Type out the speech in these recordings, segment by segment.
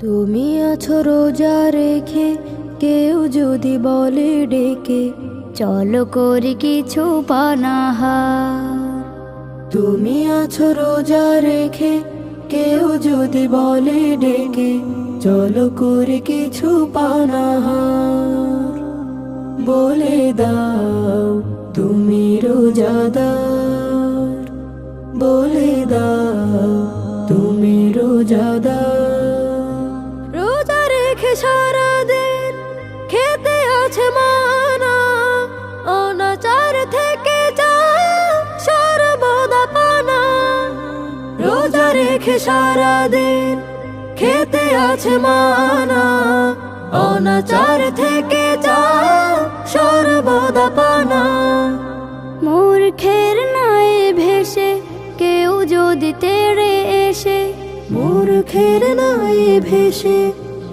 তুমি আছো রোজা রেখে, কেউ যদি বলে ডেকে, চলো করি কিছু পানাহার। তুমি আছো রোজা রেখে, কেউ যদি বলে ডেকে, চলো করি কিছু পানাহার। বলে দাও, তুমি রোজাদার। বলে দাও রেখে সারাদিন খেতে আছে মানা। অনাচার থেকে যা সর্বদা পানা। মূর্খের নাই ভেসে কেউ যদি তেড়ে এসে, মূর্খের নাই ভেসে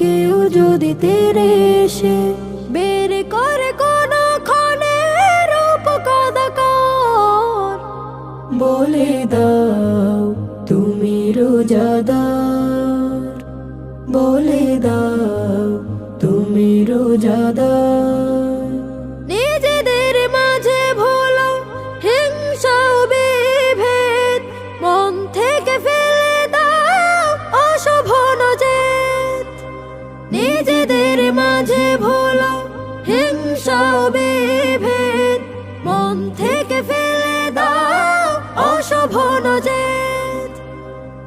কেউ যদি তেড়ে এসে, বের করে কোন ক্ষণে রূপ কদাকর বলে তুমি রোজাদার, বলে দাও তুমি রোজাদার। নিজেদের মাঝে ভোলো হিংসা বিভেদ, মন থেকে ফেলে দাও অশোভন জেদ। নিজেদের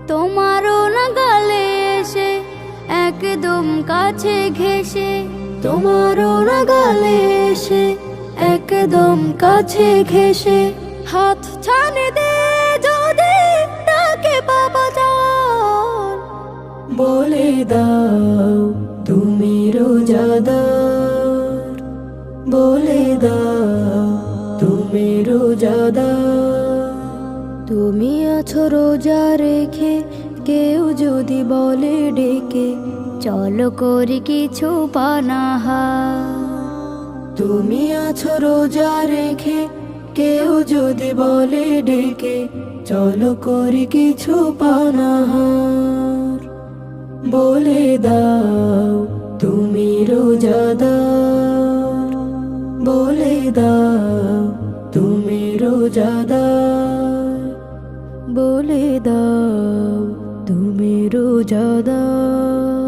তোমারও না গালে এসে একদম কাছে ঘেসে তোমারও না গালে এসে একদম কাছে ঘেসে হাত ছানে দে যদি তাকে বাবা যান বলে দাও তুমি রোজাদার, বলে দাও তুমি রোজাদার। তুমি আছো রোজা রেখে, কেউ যদি বলে ডেকে, চলো করি কিছু পানাহা। তুমি আছো রোজা রেখে, কেউ যদি বলে ডেকে, চলো করি কিছু পানাহার বলে দাও, তুমি রোজাদার। বলে দাও, তুমি রোজাদার। বলে দাও তুমি রোজাদার